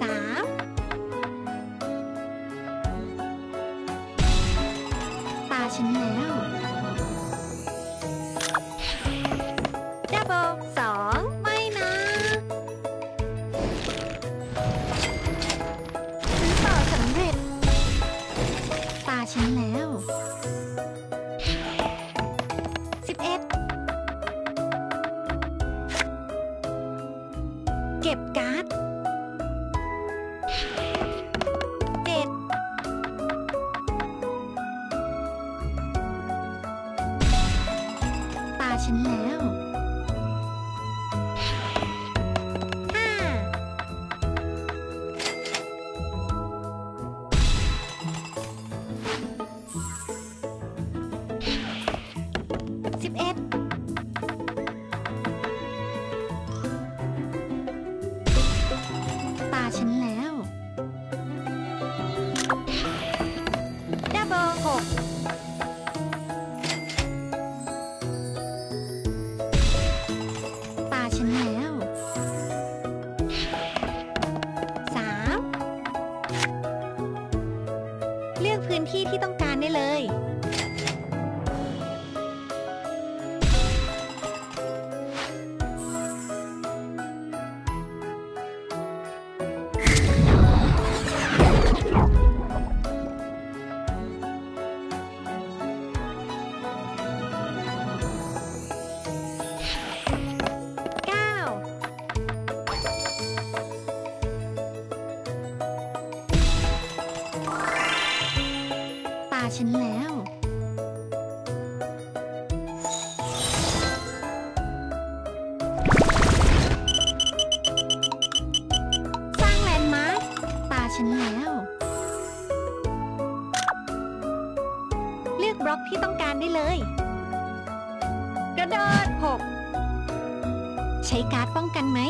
สามตาฉันแล้วดับเบิลสองไม่นะซื้อต่อสำเร็จ ตาฉันแล้ว ฉันแล้ว แล้ว สร้างแลนด์มาร์คตาฉันแล้ว เลือกบล็อกที่ต้องการได้เลย กระโดดหกใช้การ์ดป้องกันไหม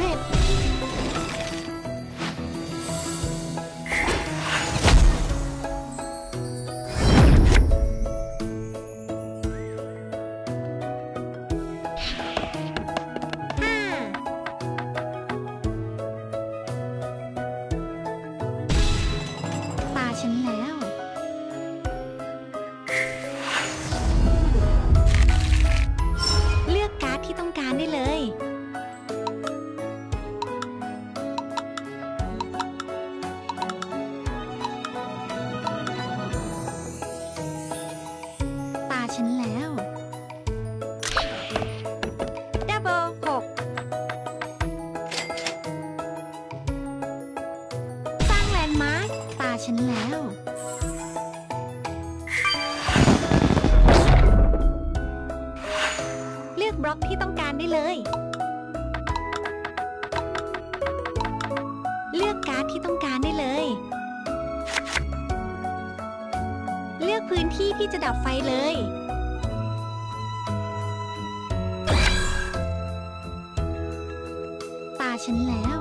ต่ ที่ต้องการได้เลย เลือกการ์ดที่ต้องการได้เลย เลือกพื้นที่ที่จะดับไฟเลย ตาฉันแล้ว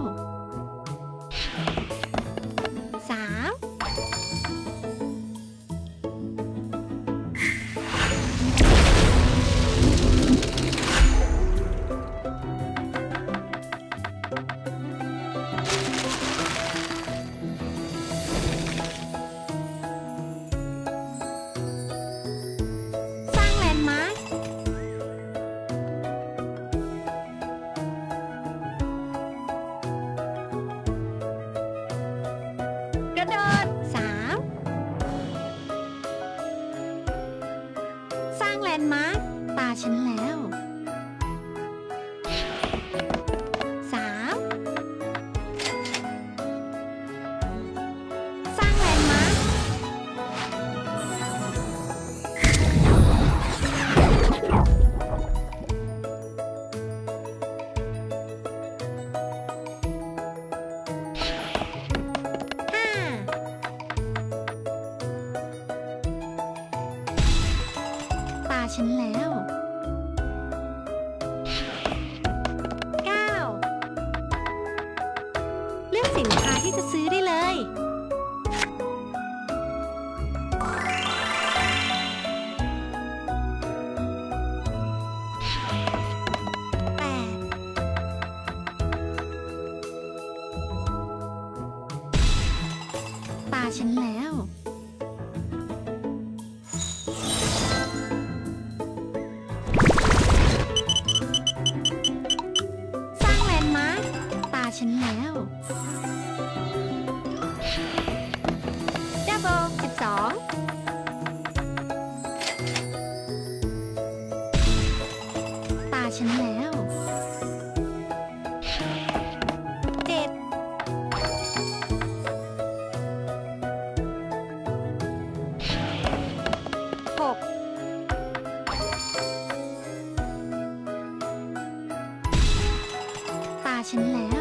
มาร์คตาฉันแล้ว ฉันแล้ว 什么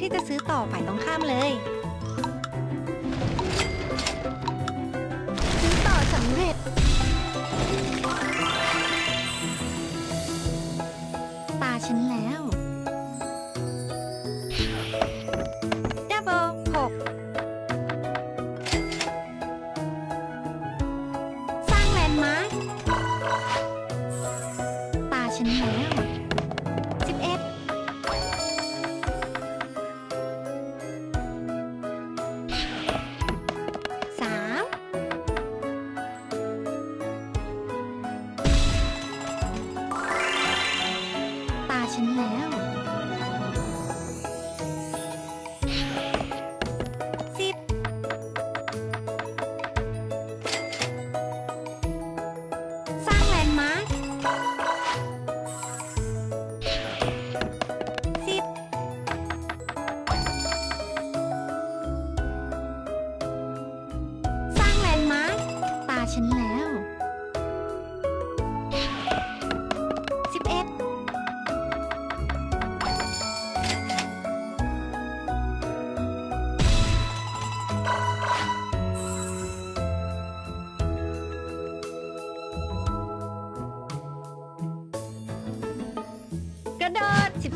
ที่จะซื้อต่อฝ่ายตรงข้ามเลย ซื้อต่อสำเร็จ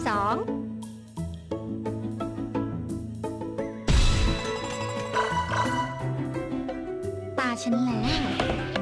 สตาฉันแล้ว